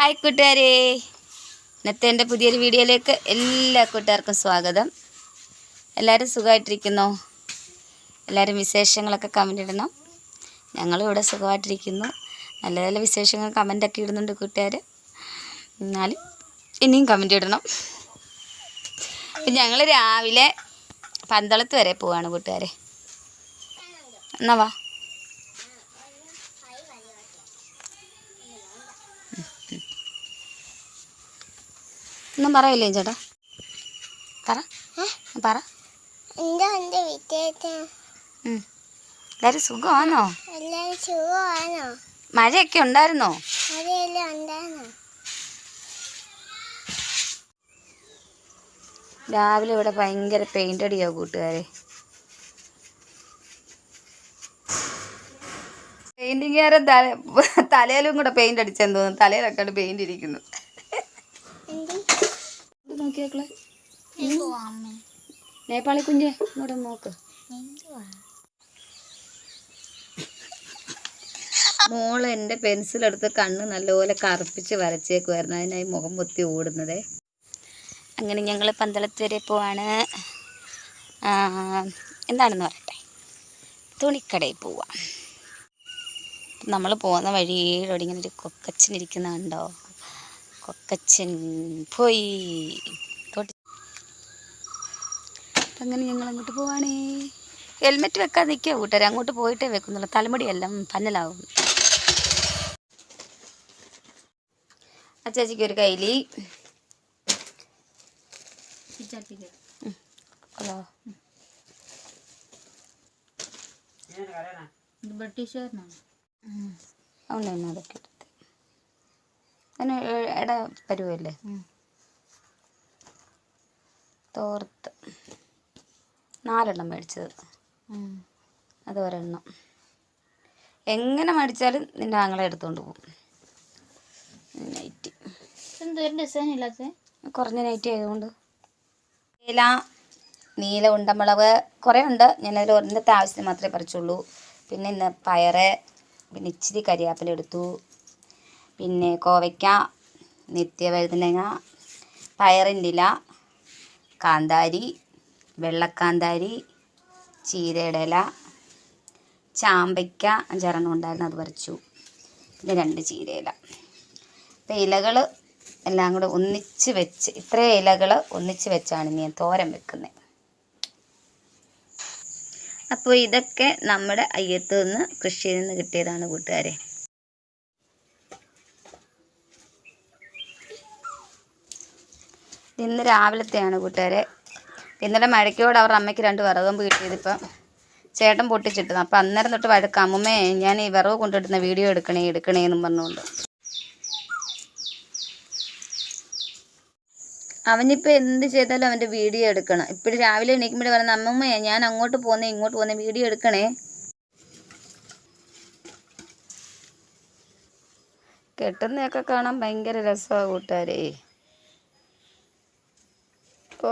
Hi കൂട്ടുകാരെ. ഇന്നത്തെ എന്റെ പുതിയൊരു വീഡിയോയിലേക്ക് എല്ലാ കൂട്ടുകാർക്കും സ്വാഗതം. എല്ലാവരും സുഖമായിട്ടിരിക്കുന്നോ? എല്ലാവരും വിശേഷങ്ങളൊക്കെ കമന്റ് ഇടണം. ഞങ്ങളും ഇവിടെ സുഖമായിട്ടിരിക്കുന്നു. നല്ല നല്ല വിശേഷങ്ങൾ കമന്റൊക്കെ ഇടുന്നുണ്ട് കൂട്ടുകാർ എന്നാലും ഇനിയും കമന്റ് ഇടണം. ഞങ്ങൾ രാവിലെ പന്തളത്ത് വരെ പോവാണ് കൂട്ടുകാരെ. എന്നാ വാ. ഒന്നും പറയില്ലേ ചേട്ടാ? പറ. പറ. എന്താ എന്റെ വിശേഷം? ഉം. എല്ലാവരും സുഖമാണോ? എല്ലാവരും സുഖമാണോ? മഴയൊക്കെ ഉണ്ടായിരുന്നോ? രാവിലെ ഇവിടെ ഭയങ്കര പെയിന്റ് അടിയാ കൂട്ടുകാരെ. പെയിന്റിങ്ങുകാരൻ തല തലയിലും കൂടെ പെയിന്റ് അടിച്ചെന്ന് തോന്നുന്നു. തലയിലൊക്കെ പെയിന്റ് ഇരിക്കുന്നു. അമ്മ? നേപ്പാളി കുഞ്ഞേ ഇങ്ങോട്ട് നോക്ക്. മോൾ എന്റെ പെൻസിലെടുത്ത് കണ്ണ് നല്ലപോലെ കറുപ്പിച്ച് വരച്ചേക്കുമായിരുന്നു അതിനായി മുഖം പൊത്തി ഓടുന്നത്. അങ്ങനെ ഞങ്ങൾ പന്തളത്ത് വരെ പോവാണ്. എന്താണെന്ന് പറയട്ടെ? തുണിക്കടയിൽ പോവാം. നമ്മൾ പോകുന്ന വഴിയോടെ ഇങ്ങനെ ഒരു കൊക്കച്ചിനിരിക്കുന്ന കണ്ടോ? കൊക്കച്ചൻ പോയി. തൊട്ടി അങ്ങനെ ഞങ്ങൾ അങ്ങോട്ട് പോവാണേ. ഹെൽമെറ്റ് വെക്കാൻ നിൽക്കുക കൂട്ടുകാർ അങ്ങോട്ട് പോയിട്ടേ വെക്കുന്നുള്ളൂ. തലമുടിയെല്ലാം പന്നലാവും. അച്ചാച്ചിക്ക് ചേച്ചിക്ക് ഒരു കയ്യിൽ. ഹലോ. ബ്രിട്ടീഷുകാരനാണ്. അതൊക്കെ അതിന് എട ഇട പരുവല്ലേ തോർത്ത്. നാലെണ്ണം മേടിച്ചത്. അത് ഒരെണ്ണം. എങ്ങനെ മേടിച്ചാലും നിന്റെ ആങ്ങളെ എടുത്തുകൊണ്ട് പോകും. നൈറ്റി. ഡിസൈൻ ഇല്ലാത്ത? കുറഞ്ഞ നൈറ്റി ആയതുകൊണ്ട്. നീല നീല ഉണ്ടമുളക് കുറേ ഉണ്ട്. ഞാനതിൽ ഒന്നത്തെ ആവശ്യത്തിന് മാത്രമേ പറിച്ചുള്ളൂ. പിന്നെ ഇന്ന് പയറ് പിന്നെ ഇച്ചിരി കരിയാപ്പില എടുത്തു. പിന്നെ കോവയ്ക്ക നിത്യവഴുതനങ്ങ പയറിന്റെ ഇല കാന്താരി വെള്ളക്കാന്താരി ചീരയുടെ ഇല ചാമ്പയ്ക്ക അഞ്ചാറെണ്ണം ഉണ്ടായിരുന്നു അത് പറിച്ചു. പിന്നെ രണ്ട് ചീരയില. അപ്പം ഇലകൾ എല്ലാം കൂടെ ഒന്നിച്ച് വെച്ച് ഇത്രയും ഇലകൾ ഒന്നിച്ച് വെച്ചാണ് ഞാൻ തോരൻ വെക്കുന്നത്. അപ്പോൾ ഇതൊക്കെ നമ്മുടെ അയ്യത്ത് നിന്ന് കൃഷിയിൽ നിന്ന് കിട്ടിയതാണ് കൂട്ടുകാരെ. ഇന്ന് രാവിലത്തെയാണ് കൂട്ടുകാരെ. ഇന്നലെ മഴയ്ക്കോട് അവരുടെ അമ്മയ്ക്ക് രണ്ട് വിറകുമ്പ് കിട്ടിയതിപ്പം ചേട്ടൻ പൊട്ടിച്ചിട്ടത്. അപ്പം അന്നേരം തൊട്ട് വഴക്ക് അമ്മമ്മേ ഞാൻ ഈ വിറവ് കൊണ്ടിടുന്ന വീഡിയോ എടുക്കണേ എടുക്കണേ എന്നും പറഞ്ഞുകൊണ്ട്. അവനിപ്പോൾ എന്ത് ചെയ്താലും അവന്റെ വീഡിയോ എടുക്കണം. ഇപ്പോഴും രാവിലെ എണീക്കുമ്പോൾ പറയുന്ന അമ്മമ്മേ ഞാൻ അങ്ങോട്ട് പോകുന്നേ ഇങ്ങോട്ട് പോകുന്നേ വീഡിയോ എടുക്കണേ കെട്ടുന്നതൊക്കെ കാണാൻ ഭയങ്കര രസമാണ് കൂട്ടുകാരേ. ഓ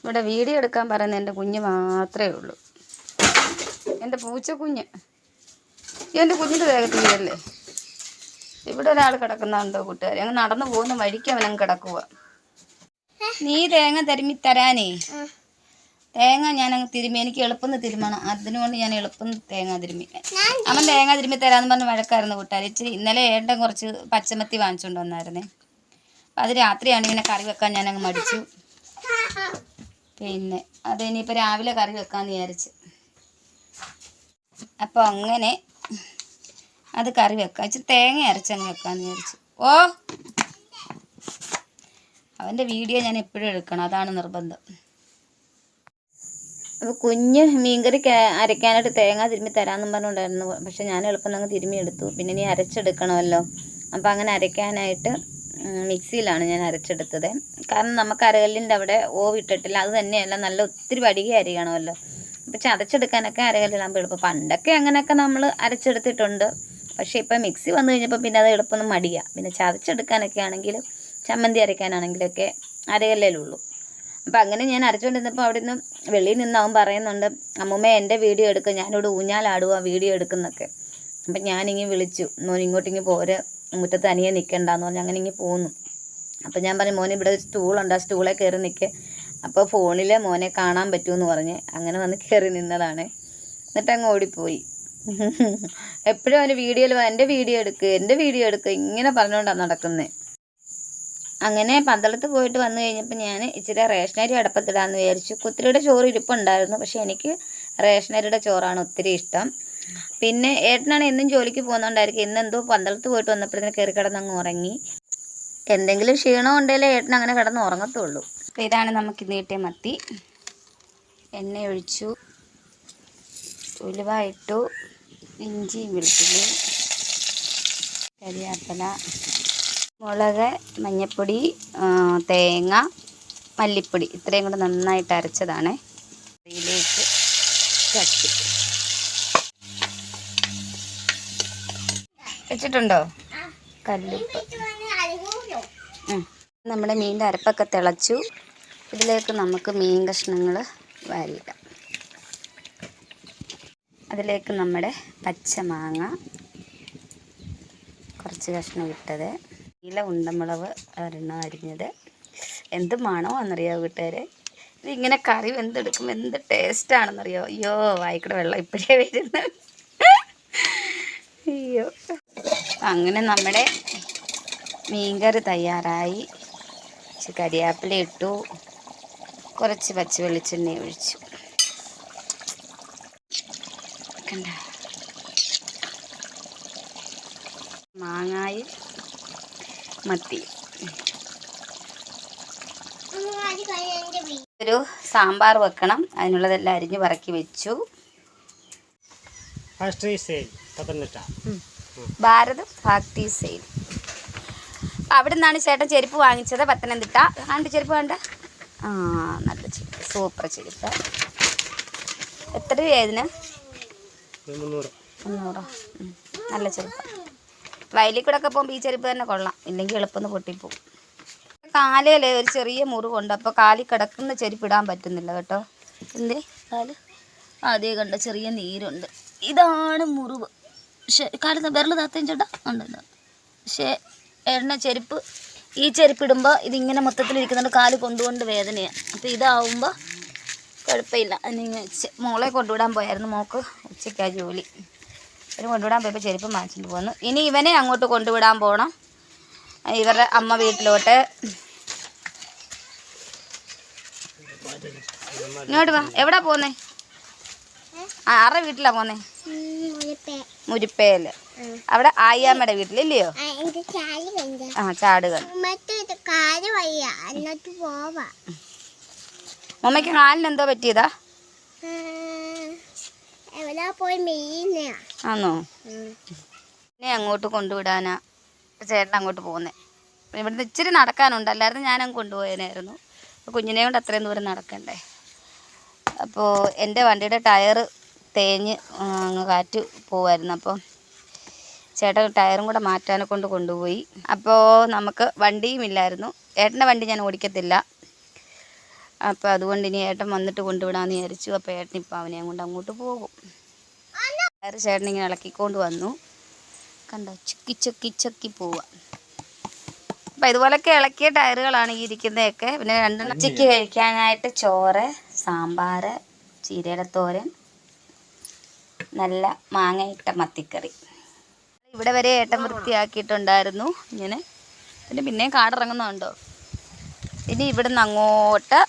ഇവിടെ വീഡിയോ എടുക്കാൻ പറയുന്ന എന്റെ കുഞ്ഞ് മാത്രമേ ഉള്ളൂ. എന്റെ പൂച്ചക്കുഞ്ഞ് എന്റെ കുഞ്ഞിന്റെ വേഗത്തിൽ വീടല്ലേ ഇവിടെ ഒരാൾ കിടക്കുന്നുണ്ടോ കൂട്ടുകാർ അങ്ങ് നടന്നു പോകുന്ന വഴിക്ക് അവനങ്ങ് കിടക്കുക നീ തേങ്ങ തരുമി തരാനേ. തേങ്ങ ഞാനങ്ങ് തിരുമ്മി എനിക്ക് എളുപ്പം തിരുമണം. അതിനുകൊണ്ട് ഞാൻ എളുപ്പം തേങ്ങ തിരുമ്മി അവൻ തേങ്ങ തിരുമ്മി തരാമെന്ന് പറഞ്ഞ് വഴക്കായിരുന്നു കൂട്ടാർ ഇച്ചിരി ഇന്നലെ ഏട്ടൻ കുറച്ച് പച്ചമത്തി വാങ്ങിച്ചുകൊണ്ട് വന്നായിരുന്നേ. അപ്പം അത് രാത്രിയാണ് ഇങ്ങനെ കറി വെക്കാൻ ഞാനങ്ങ് മടിച്ചു. പിന്നെ അത് ഇനിയിപ്പോൾ രാവിലെ കറി വെക്കാമെന്ന് വിചാരിച്ച്. അപ്പോൾ അങ്ങനെ അത് കറി വെക്കാം. ഇച്ചിരി തേങ്ങ അരച്ചങ്ങ് വെക്കാമെന്ന് വിചാരിച്ചു. ഓ! അവന്റെ വീഡിയോ ഞാൻ എപ്പോഴും എടുക്കണം. അതാണ് നിർബന്ധം. അപ്പോൾ കുഞ്ഞ് മീൻകറി അരയ്ക്കാനായിട്ട് തേങ്ങ തിരുമ്മി തരാമെന്നും പറഞ്ഞുണ്ടായിരുന്നു പക്ഷെ ഞാൻ എളുപ്പം അങ്ങ് തിരുമ്മി എടുത്തു. പിന്നെ ഇനി അരച്ചെടുക്കണമല്ലോ. അപ്പോൾ അങ്ങനെ അരയ്ക്കാനായിട്ട് മിക്സിയിലാണ് ഞാൻ അരച്ചെടുത്തത്. കാരണം നമുക്ക് അരകല്ലിന്റെ അവിടെ ഓവ് ഇട്ടിട്ടില്ല. അത് തന്നെയല്ല നല്ല ഒത്തിരി വടികി അരിയണമല്ലോ. അപ്പോൾ ചതച്ചെടുക്കാനൊക്കെ അരകല്ലിലാകുമ്പോൾ എളുപ്പം. പണ്ടൊക്കെ അങ്ങനെയൊക്കെ നമ്മൾ അരച്ചെടുത്തിട്ടുണ്ട്. പക്ഷേ ഇപ്പം മിക്സി വന്നു കഴിഞ്ഞപ്പോൾ പിന്നെ അത് എളുപ്പമൊന്നും മടിയാണ് പിന്നെ ചതച്ചെടുക്കാനൊക്കെ ആണെങ്കിൽ ചമ്മന്തി അരയ്ക്കാനാണെങ്കിലൊക്കെ അരകല്ലേലുള്ളൂ. അപ്പം അങ്ങനെ ഞാൻ അരച്ചുകൊണ്ടിരുന്നപ്പോൾ അവിടെ നിന്ന് വെളിയിൽ നിന്ന് അവൻ പറയുന്നുണ്ട് അമ്മൂമ്മ എന്റെ വീഡിയോ എടുക്കുക ഞാനിവിടെ ഊഞ്ഞാലാടുക വീഡിയോ എടുക്കുന്നൊക്കെ. അപ്പം ഞാനിങ്ങനെ വിളിച്ചു മോൻ ഇങ്ങോട്ടിങ്ങ് പോരെ മുറ്റത്ത് അനിയെ നിൽക്കണ്ടെന്ന് പറഞ്ഞ് അങ്ങനെ ഇങ്ങനെ പോന്നു. അപ്പം ഞാൻ പറഞ്ഞു മോനെ ഇവിടെ ഒരു സ്റ്റൂളുണ്ട് ആ സ്റ്റൂളെ കയറി നിൽക്കുക അപ്പോൾ ഫോണിൽ മോനെ കാണാൻ പറ്റുമെന്ന് പറഞ്ഞ് അങ്ങനെ വന്ന് കയറി നിന്നതാണ്. എന്നിട്ട് അങ്ങ് ഓടിപ്പോയി. എപ്പോഴും അവന് വീഡിയോയിൽ എന്റെ വീഡിയോ എടുക്കുക എന്റെ വീഡിയോ എടുക്കുക ഇങ്ങനെ പറഞ്ഞുകൊണ്ടാണ് നടക്കുന്നത് അങ്ങനെ പന്തളത്ത് പോയിട്ട് വന്നു കഴിഞ്ഞപ്പോൾ ഞാൻ ഇച്ചിരി റേഷനരി അടപ്പത്തിടാന്ന് വിചാരിച്ചു. കുത്തിരിയുടെ ചോറ് ഇരിപ്പുണ്ടായിരുന്നു. പക്ഷെ എനിക്ക് റേഷനരിയുടെ ചോറാണ് ഒത്തിരി ഇഷ്ടം. പിന്നെ ഏട്ടനാണ് എന്നും ജോലിക്ക് പോകുന്നതുകൊണ്ടായിരിക്കും ഇന്നെന്തോ പന്തളത്ത് പോയിട്ട് വന്നപ്പോഴത്തേന് കയറി കിടന്നങ്ങ് ഉറങ്ങി. എന്തെങ്കിലും ക്ഷീണം ഉണ്ടെങ്കിലേ ഏട്ടൻ അങ്ങനെ കിടന്ന് ഉറങ്ങത്തുള്ളൂ. അപ്പോൾ ഇതാണ് നമുക്ക് ഇന്ന് കിട്ടിയ മത്തി. എണ്ണ ഒഴിച്ചു. ഉലുവ ഇട്ടു. ഇഞ്ചി വെളുത്തുള്ളി കരിയാപ്പല മുളക് മഞ്ഞപ്പൊടി തേങ്ങ മല്ലിപ്പൊടി ഇത്രയും കൂടെ നന്നായിട്ട് അരച്ചതാണ്. ഇതിലേക്ക് ചട്ടി വെച്ചിട്ടുണ്ടോ? കല്ലുപ്പ്. നമ്മുടെ മീന്റെ അരപ്പൊക്കെ തിളച്ചു. ഇതിലേക്ക് നമുക്ക് മീൻ കഷ്ണങ്ങൾ വാരിയിടാം. അതിലേക്ക് നമ്മുടെ പച്ചമാങ്ങ. കുറച്ച് കഷ്ണം ഇട്ടത്. ഇല ഉണ്ടമുളവ് ഒരെണ്ണം അരിഞ്ഞത്. എന്ത് എന്നറിയാമോ വീട്ടുകാരെ? ഇതിങ്ങനെ കറി വെന്തെടുക്കും എന്ത് ടേസ്റ്റാണെന്നറിയോ അയ്യോ വായിക്കട വെള്ളം ഇപ്പോഴേ വരുന്നത് അയ്യോ. അങ്ങനെ നമ്മുടെ മീൻകറി തയ്യാറായി. കുറച്ച് ഇട്ടു. കുറച്ച് പച്ച വെളിച്ചെണ്ണ ഒഴിച്ചു. മാങ്ങായും മത്തി. ഒരു സാമ്പാർ വെക്കണം. അതിനുള്ളതെല്ലാം അരിഞ്ഞ് പറക്കി വെച്ചു. Bharat factory sale. അവിടെ നിന്നാണ് ചേട്ടൻ ചെരുപ്പ് വാങ്ങിച്ചത് പത്തനംതിട്ട. കണ്ട് ചെരുപ്പ് വേണ്ട? ആ നല്ല ചെരുപ്പ്. സൂപ്പർ ചെരുപ്പ്. എത്ര രൂപ ഇതിന്? മുന്നൂറ്. മുന്നൂറോ? നല്ല ചെരുപ്പ്. വയലിൽ കൂടെ ഒക്കെ പോകുമ്പോൾ ഈ ചെരുപ്പ് തന്നെ കൊള്ളാം. ഇല്ലെങ്കിൽ എളുപ്പം പൊട്ടിപ്പോവും. കാലയിലെ ഒരു ചെറിയ മുറിവുണ്ട്. അപ്പോൾ കാലിൽ കിടക്കുന്ന ചെരുപ്പ് ഇടാൻ പറ്റുന്നില്ല കേട്ടോ. എന്തേ? കാൽ? ആദ്യം കണ്ട ചെറിയ നീരുണ്ട്. ഇതാണ് മുറിവ്. പക്ഷേ കാലത്ത് വിരൽ താത്തേം ചേട്ടാ ഉണ്ട് ഉണ്ട്. പക്ഷേ എണ്ണ ചെരുപ്പ്. ഈ ചെരുപ്പ് ഇടുമ്പോൾ ഇതിങ്ങനെ മൊത്തത്തിലിരിക്കുന്നുണ്ട് കാൽ കൊണ്ടുകൊണ്ട് വേദനയാണ് അപ്പോൾ ഇതാവുമ്പോൾ കുഴപ്പമില്ല. അതിന് മോളെ കൊണ്ടുവിടാൻ പോയായിരുന്നു. മോക്ക് ഉച്ചയ്ക്കാ ജോലി. ഇവന് കൊണ്ടുവിടാൻ പോയപ്പോൾ ചെരുപ്പ് മാച്ചിട്ട് പോന്നു. ഇനി ഇവനെ അങ്ങോട്ട് കൊണ്ടുവിടാൻ പോകണം ഇവരുടെ അമ്മ വീട്ടിലോട്ട്. ഇങ്ങോട്ട് വാ. എവിടാ പോന്നേ? ആ ആരുടെ വീട്ടിലാ പോന്നേ? മുരിപ്പേൽ. അവിടെ ആയിയാമ്മയുടെ വീട്ടിലില്ലയോ? ആ ചാടുകൾ മമ്മക്ക് മമ്മയ്ക്ക് കാലിന് എന്തോ പറ്റിയതാ? ആന്നോ? എന്നെ അങ്ങോട്ട് കൊണ്ടുവിടാനാ. ചേട്ടൻ അങ്ങോട്ട് പോകുന്നേ ഇവിടുന്ന് ഇച്ചിരി നടക്കാനുണ്ട്. അല്ലായിരുന്നു ഞാനങ്ങ് കൊണ്ടുപോയനായിരുന്നു. അപ്പോൾ കുഞ്ഞിനെ കൊണ്ട് അത്രയും ദൂരം നടക്കണ്ടേ? അപ്പോൾ എന്റെ വണ്ടിയുടെ ടയർ തേഞ്ഞ് അങ്ങ് കാറ്റ് പോവായിരുന്നു. അപ്പോൾ ചേട്ടൻ ടയറും കൂടെ മാറ്റാനെ കൊണ്ട് കൊണ്ടുപോയി. അപ്പോൾ നമുക്ക് വണ്ടിയും ഇല്ലായിരുന്നു ഏട്ടന്റെ വണ്ടി ഞാൻ ഓടിക്കത്തില്ല. അപ്പോൾ അതുകൊണ്ട് ഇനി ഏട്ടൻ വന്നിട്ട് കൊണ്ടുവിടാമെന്ന് വിചാരിച്ചു. അപ്പോൾ ഏട്ടൻ ഇപ്പോൾ അവനെ കൊണ്ട് അങ്ങോട്ട് പോകും. വേറെ ചേട്ടൻ ഇങ്ങനെ ഇളക്കിക്കൊണ്ട് വന്നു. കണ്ടോ? ചുക്കി ചുക്കി ചുക്കി പോവാം. അപ്പം ഇതുപോലൊക്കെ ഇളക്കിയ ടയറുകളാണ് ഈ ഇരിക്കുന്നതൊക്കെ. പിന്നെ രണ്ടെണ്ണം ഉച്ചയ്ക്ക് കഴിക്കാനായിട്ട് ചോറ് സാമ്പാർ ചീരയുടെ തോരൻ നല്ല മാങ്ങയിട്ട മത്തിക്കറി. ഇവിടെ വരെ ഏട്ടൻ വൃത്തിയാക്കിയിട്ടുണ്ടായിരുന്നു. ഇങ്ങനെ. പിന്നെ പിന്നെയും കാടിറങ്ങുന്നുണ്ടോ? ഇനി ഇവിടുന്ന് അങ്ങോട്ട്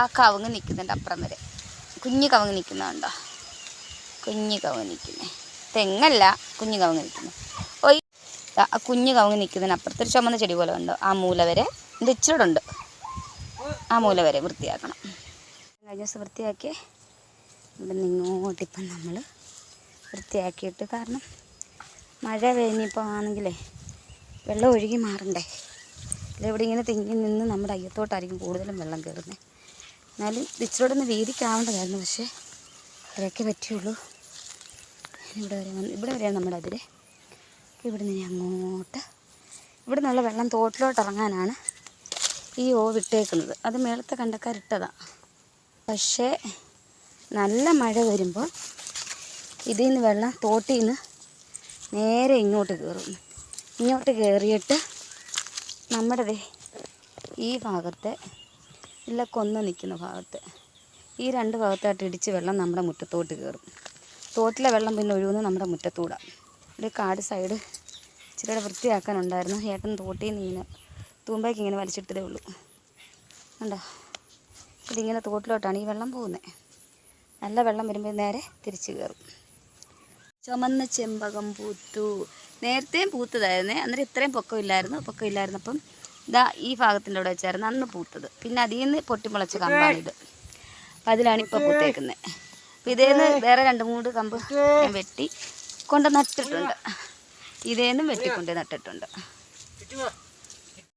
ആ കവുങ്ങ് നിൽക്കുന്നുണ്ട് അപ്പുറം വരെ. കുഞ്ഞു കവുങ്ങ് നിൽക്കുന്നുണ്ടോ കുഞ്ഞു കവുങ്ങ് നിൽക്കുന്നേ. തെങ്ങല്ല കുഞ്ഞു കവുങ്ങ് നിൽക്കുന്നു. ഓ ആ കുഞ്ഞു കവുങ്ങ് നിൽക്കുന്നതിന് അപ്പുറത്തൊരു ചുമന്ന ചെടി പോലെ ഉണ്ടോ ആ മൂല വരെ. ഇത് ഇച്ചിരി ഉണ്ട് ആ മൂല വരെ വൃത്തിയാക്കണം. കഴിഞ്ഞ ദിവസം വൃത്തിയാക്കി ഇവിടെ നിന്ന് ഇങ്ങോട്ടിപ്പം നമ്മൾ വൃത്തിയാക്കിയിട്ട് കാരണം മഴ വേനിപ്പോൾ ആണെങ്കിലേ വെള്ളം ഒഴുകി മാറണ്ടേ? ഇവിടെ ഇങ്ങനെ തിങ്ങി നിന്ന് നമ്മുടെ അയ്യത്തോട്ടായിരിക്കും കൂടുതലും വെള്ളം കയറുന്നത് എന്നാലും ഇച്ചിരൂടെ ഒന്ന് വീതിക്കാവേണ്ടതായിരുന്നു പക്ഷേ അത്രയൊക്കെ പറ്റുള്ളൂ. ഇവിടെ വരെ വന്ന് ഇവിടെ വരെയാണ് നമ്മുടെ അതിൽ ഇവിടെ നിന്ന് അങ്ങോട്ട് ഇവിടെ നിന്നുള്ള വെള്ളം തോട്ടിലോട്ട് ഇറങ്ങാനാണ് ഈ ഓവ് ഇട്ടേക്കുന്നത് അത് മേളത്തെ കണ്ടക്കാരിട്ടതാണ് പക്ഷേ നല്ല മഴ വരുമ്പോൾ ഇതിൽ നിന്ന് വെള്ളം തോട്ടിൽ നിന്ന് നേരെ ഇങ്ങോട്ട് കയറും. ഇങ്ങോട്ട് കയറിയിട്ട് നമ്മുടെ ഈ ഭാഗത്തെ ഇല്ല കൊന്ന് നിൽക്കുന്ന ഭാഗത്ത്. ഈ രണ്ട് ഭാഗത്തായിട്ട് ഇടിച്ച് വെള്ളം നമ്മുടെ മുറ്റത്തോട്ട് കയറും. തോട്ടിലെ വെള്ളം പിന്നെ ഒഴുകുന്നത് നമ്മുടെ മുറ്റത്തൂടാണ്. ഒരു കാട് സൈഡ് ഇച്ചിരിയുടെ വൃത്തിയാക്കാനുണ്ടായിരുന്നു. ഏട്ടൻ തോട്ടിൽ നിന്ന് ഇങ്ങനെ തൂമ്പയ്ക്ക് ഇങ്ങനെ വലിച്ചിട്ടതേ ഉള്ളൂ. കണ്ടോ? ഇതിങ്ങനെ തോട്ടിലോട്ടാണ് ഈ വെള്ളം പോകുന്നത് നല്ല വെള്ളം വരുമ്പോൾ നേരെ തിരിച്ച് കയറും. ചുമന്ന ചെമ്പകം പൂത്തു. നേരത്തെയും പൂത്തതായിരുന്നേ. അന്നേരം ഇത്രയും പൊക്കമില്ലായിരുന്നു. പൊക്കമില്ലായിരുന്നപ്പം ഇതാ ഈ ഭാഗത്തിന്റെ അവിടെ വെച്ചായിരുന്നു അന്ന് പൂത്തത്. പിന്നെ അതിൽ നിന്ന് പൊട്ടിമുളച്ച കമ്പാണിത്. അപ്പം അതിലാണ് ഇപ്പോൾ പൂത്തേക്കുന്നത്. അപ്പം ഇതേന്ന് വേറെ രണ്ട് മൂന്ന് കമ്പ് ഞാൻ വെട്ടി കൊണ്ട് നട്ടിട്ടുണ്ട്. ഇതേന്നും വെട്ടിക്കൊണ്ട് നട്ടിട്ടുണ്ട്.